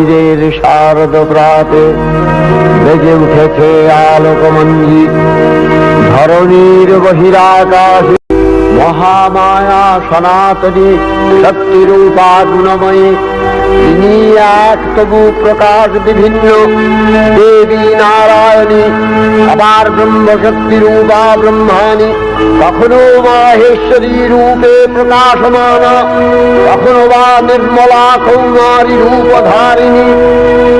শিশিরের শারদ প্রাতে বেজে উঠেছে আলোকমঞ্জি। ধরণীর বহিরাকাশে মহামায়া সনাতনী শক্তিরূপা গুণময়ী তিনি এক তবু প্রকাশ বিভিন্ন। দেবী নারায়ণী আবার ব্রহ্মশক্তি রূপা ব্রহ্মাণী। কখনো মাহেশ্বরী রূপে প্রকাশমান, কখনো বা নির্মলা কৌমারী রূপধারিণী,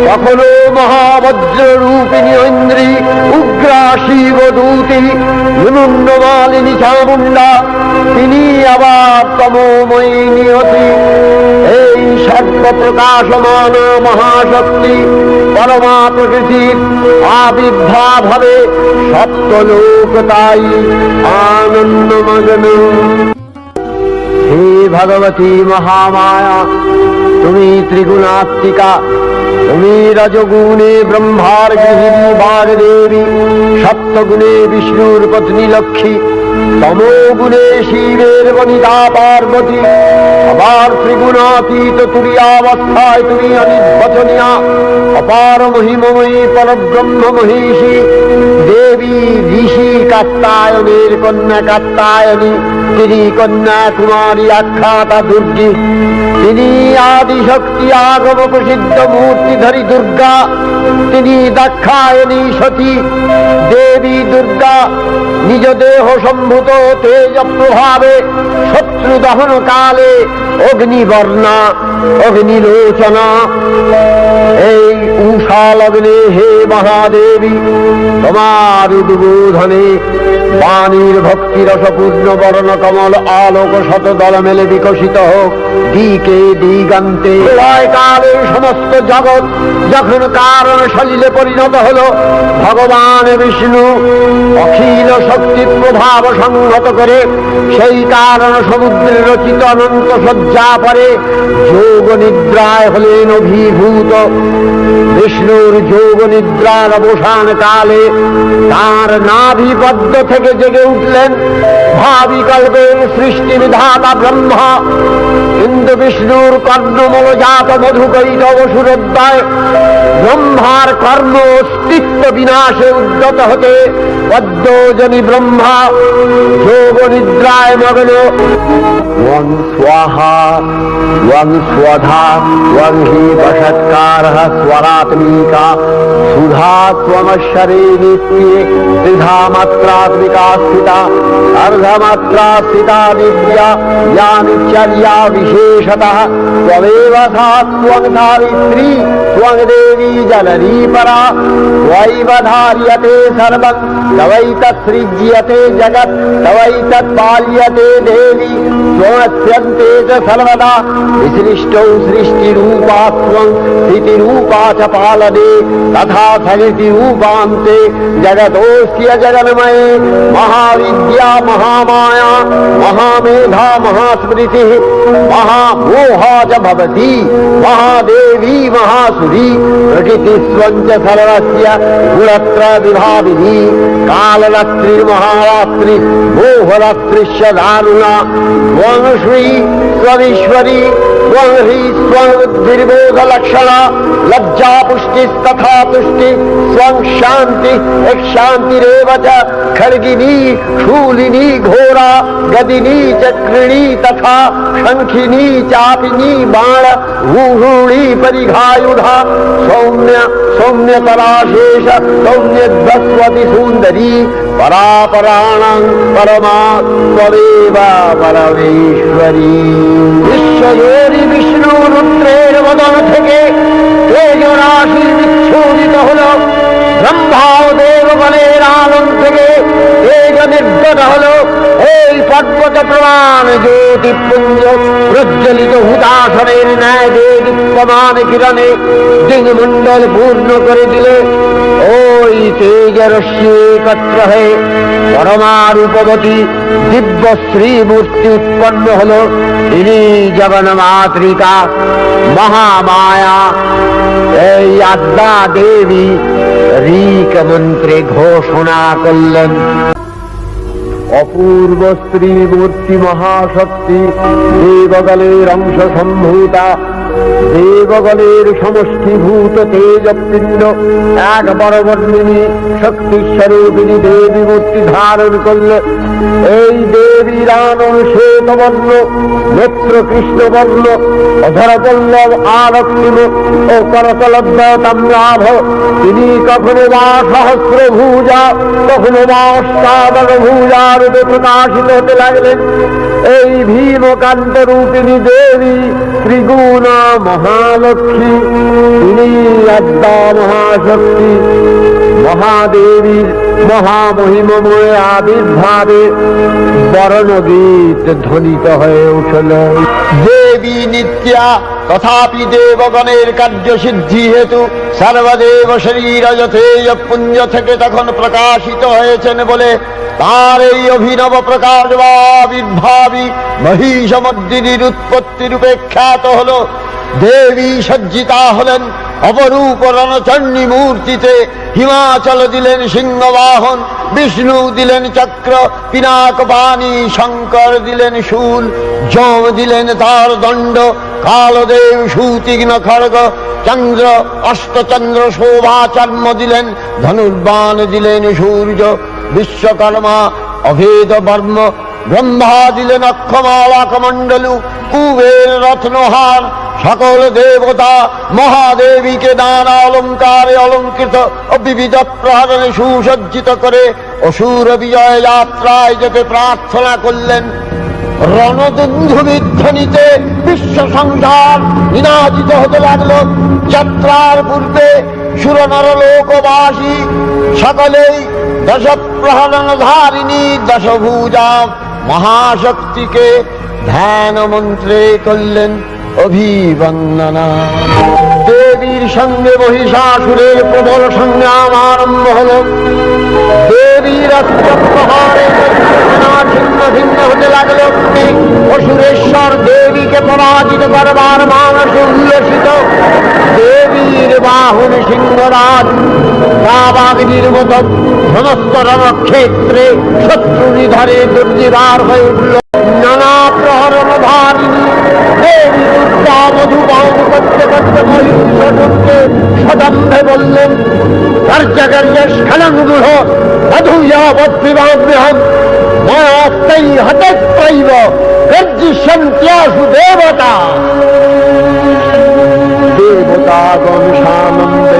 কখনো মহাবজ্র রূপিণী ঐন্দ্রী উগ্রা শিবদূতি মুনুন্নমালিনী চামুণ্ডা। তিনি আবার সর্ব প্রকাশমান মহাশক্তি পরমা প্রকৃতির আবির্ভাব সপ্তলোক তাই আনন্দমগ্ন। হে ভগবতী মহামায়া, তুমি ত্রিগুণাত্মিকা, তুমি রজগুণে ব্রহ্মার গৃহিণী বাগদেবী, সপ্তগুণে বিষ্ণুর পত্নী লক্ষ্মী তমোগুণে শিবের বনিতা পার্বতী, আবার ত্রিগুণাতীত তুরিয়াবস্থায় তুমি অনির্বচনীয়া, অপার মহিমময়ী পরব্রহ্ম মহিষী, দেবী ঋষি কাত্তায়নের কন্যা কাত্তায়নী, তিনি কন্যা কুমারী আখ্যাতা দুর্গী, তিনি আদি শক্তি আগম প্রসিদ্ধ মূর্তিধারী দুর্গা, তিনি দাক্ষায়ণী সতী, দেবী দুর্গা, নিজ দেহ সম্ভূত তেজ প্রভাবে শত্রু দহন কালে অগ্নিবর্ণা, অগ্নিলোচনা। এই উষা লগ্নে হে মহাদেবী, তোমার উদ্বোধনে বাণীর ভক্তি রসপূর্ণ বর্ণ কমল আলোক শত দল মেলে বিকশিত হোক। দিকে দিগান্তে কালে সমস্ত জগৎ যখন কারণ সলিলে পরিণত হল, ভগবান বিষ্ণু অখিল শক্তি প্রভাব সংহত করে, সেই কারণ সমুদ্রে রচিত অনন্ত শয্যা পরে যোগ নিদ্রায় হলেন অভিভূত। বিষ্ণুর যোগ নিদ্রার অবসান কালে তার নাভিপদ্ম থেকে জেগে উঠলেন। ভাবিকল্পের সৃষ্টি বিধাতা ব্রহ্মা। কিন্তু বিষ্ণুর কর্ণমূল জাত মধুকৈত অসুরোদ্দয় ব্রহ্মার কর্ম অস্তিত্ব বিনাশে উদ্যত হতে পদ্মজনী ব্রহ্মা। যোগ जाए मगनो वन स्वाहा वन स्वधा वन ही हि स्वरात्मी का सुधा त्वमशरीरित्ये त्रिधा मत्रात्मिका स्थिता अर्धमत्रा स्थिता विद्या या नित्यर्या विशेषतः त्वमेव था त्वं धावित्री त्वं देवी जननी परा त्वैव धार्यते सर्वं तवैतत्सृज्यते जगत् तवैतत्पाय तवैतत्पाल्यते देवी त्वमस्यन्ते च सर्वदा विसृष्टौ सृष्टिरूपा त्वं स्थितिरूपा च पालने तथा सृष्टिरूपान्ते जगतोऽस्य जगन्मये महाविद्या महामाया महामेधा महास्मृति महामोहा च भवति महादेवी महासुरी प्रकृतिस्वञ्च सर्वस्य गुणत्र विभाविनी कालरात्रिर्महारात्रि मोहरात्रिश्च दारुणा त्वं श्री स्वमीश्वरी त्वं ह्री स्वबुद्धिर्बोधलक्षणा लज्जा पुष्टिस्तथा तुष्टि स्वं शान्ति एक शान्तिरेव च खड्गिनी शूलिनी घोरा गदिनी चक्रिणी तथा शङ्खिनी चापिनी बाण भूषूणी परिघायुधा सौम्य सौम्यतराशेष सौम्यध्वस्वति सुन्दरी परापराणां परमा त्वमेव परमेश्वरी বিশ্বজোরি বিষ্ণু রুদ্রের বদন থেকে তেজরাশি বিচ্ছুরিত হল ব্রহ্মা ও দেবগণের আলম থেকে তেজ নির্গত হল এই পর্বত প্রমাণ জ্যোতিপুঞ্জ প্রজ্বলিত হুতাসনের ন্যায় দীপ্যমান কিরণে দিগমণ্ডল পূর্ণ করে দিলে ওই তেজরশ্মি একত্র হয়ে পরমা রূপবতী দিব্য শ্রী মূর্তি উৎপন্ন হল। তিনি জগন মাতৃকা, মহামায়া। এই আদ্যা দেবী মন্ত্রে ঘোষণা করলেন। অপূর্ব স্ত্রী মূর্তি মহাশক্তি দেবগলের অংশ সম্ভূতা দেবগণের সমষ্টিভূত তেজপিণ্ড এক বড় বর্ণিনী শক্তিস্বরূপিণী দেবী মূর্তি ধারণ করল এই দেবীর আনন শ্বেতবর্ণ নেত্র কৃষ্ণবর্ণ অধর পল্লব আরক্তিম ও করতলদ্বতাম্রাভ তিনি কখনো বা সহস্র ভূজা কখনো বা অষ্টাদশ ভূজা রূপে প্রকাশিত হতে লাগলেন। এই ভীমকান্ত রূপিণী দেবী ত্রিগুণা মহালক্ষ্মী। তিনি আদ্যা মহাশক্তি মহাদেবীর মহামহিমময় আবির্ভাবে বরণগীত ধ্বনিত হয়ে উঠল। দেবী নিত্যা, তথাপি দেবগণের কার্য সিদ্ধি হেতু সর্বদেব শরীর পুঞ্জ থেকে তখন প্রকাশিত হয়েছেন বলে তার এই অভিনব প্রকাশ বা আবির্ভাবী মহিষমদ্দিনীর উৎপত্তি রূপে খ্যাত হল। দেবী সজ্জিতা হলেন অপরূপ রণচণ্ডী মূর্তিতে হিমাচল দিলেন সিংহবাহন, বিষ্ণু দিলেন চক্র, পিনাক পানি শঙ্কর দিলেন শূল, যম দিলেন তার দণ্ড, কালদেব সুতীক্ষ্ণ খড়গ, চন্দ্র, অষ্টচন্দ্র শোভাচর্ম দিলেন, ধনুর্বাণ দিলেন সূর্য, বিশ্বকর্মা, অভেদ বর্ম, ব্রহ্মা দিলেন অক্ষমালা কমণ্ডলু কুবের রত্নহার সকল দেবতা মহাদেবীকে নানা অলঙ্কারে অলঙ্কৃত ও বিবিধ প্রহরণে সুসজ্জিত করে অসুর বিজয় যাত্রায় যেতে প্রার্থনা করলেন। রণদুন্ধু বিধ্বনিতে বিশ্ব সংসার নিনাদিত হতে লাগল। যাত্রার পূর্বে সুরনর লোকবাসী সকলেই দশ প্রহরণ ধারিণী দশভূজা মহাশক্তিকে ধ্যান মন্ত্রে করলেন। অভিবন্দনা। দেবীর সঙ্গে মহিষাসুরের প্রবল সংগ্রাম আরম্ভ হল। দেবীর অস্ত্রপ্রহারে ভিন্ন হতে লাগল। অসুরেশ্বর দেবীকে পরাজিত করবার মানুষ উল্লসিত। দেবীর বাহুন সিংহরাজ মতো সমস্ত রণক্ষেত্রে শত্রু নিধরে দুর্নিবার হয়ে উঠল। স্খলঙ্গুহ মধুয়াবৎবিবাহ্যহম মায়াস্তৈ হতত্রৈব গর্জিষ্যন্ত্যাসু দেবতা দেবতাগণ সানন্দ